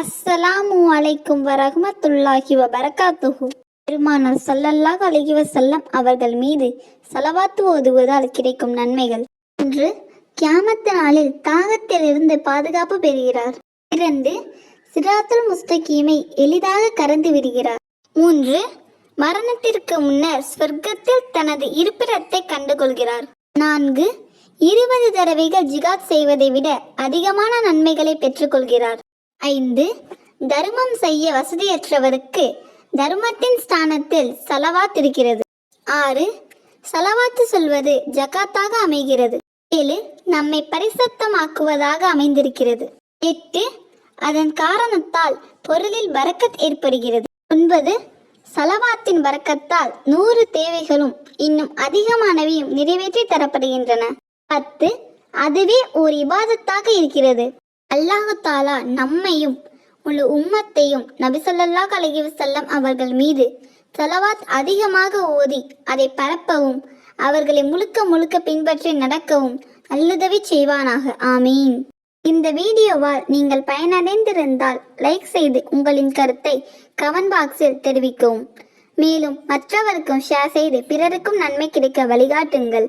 அஸ்ஸலாமு அலைக்கும் வரஹமத்துல்லாஹி வபரகாத்துஹு. பெருமானார் சல்லல்லாஹ் அலைஹி வஸல்லம் அவர்கள் மீது சலவாத்து ஓதுவதால் கிடைக்கும் நன்மைகள். ஒன்று கியாமத்து நாளில் தாகத்திலிருந்து பாதுகாப்பு பெறுகிறார். இரண்டு சிராத்துல் முஸ்தகீமை எளிதாக கறந்து விடுகிறார். மூன்று மரணத்திற்கு முன்னர் ஸ்வர்க்கத்தில் தனது இருப்பிடத்தை கண்டுகொள்கிறார். நான்கு இருபது தடவைகள் ஜிகாத் செய்வதை விட அதிகமான நன்மைகளை பெற்றுக்கொள்கிறார். ஐந்து தர்மம் செய்ய வசதியற்றவருக்கு தர்மத்தின் ஸ்தானத்தில் சலவாத் இருக்கிறது. ஆறு சலவாத்து சொல்வது ஜகாத்தாக அமைகிறது. ஏழு நம்மை பரிசத்தமாக்குவதாக அமைந்திருக்கிறது. எட்டு அதன் காரணத்தால் பொருளில் பரக்கத் ஏற்படுகிறது. ஒன்பது சலவாத்தின் பரக்கத்தால் நூறு தேவைகளும் இன்னும் அதிகமானவையும் நிறைவேற்றி தரப்படுகின்றன. பத்து அதுவே ஓர் இபாதத்தாக இருக்கிறது. அல்லாஹாலா நம்மையும் முழு உம்மத்தையும் நபி ஸல்லல்லாஹு அலைஹி அவர்கள் மீது செலவாத் அதிகமாக ஓதி அதை பரப்பவும் அவர்களை முழுக்க முழுக்க பின்பற்றி நடக்கவும் நல்லுதவி செய்வானாக. ஆமீன். இந்த வீடியோவால் நீங்கள் பயனடைந்திருந்தால் லைக் செய்து உங்களின் கருத்தை கமெண்ட் பாக்ஸில் தெரிவிக்கவும். மேலும் மற்றவருக்கும் ஷேர் செய்து பிறருக்கும் நன்மை கிடைக்க வழிகாட்டுங்கள்.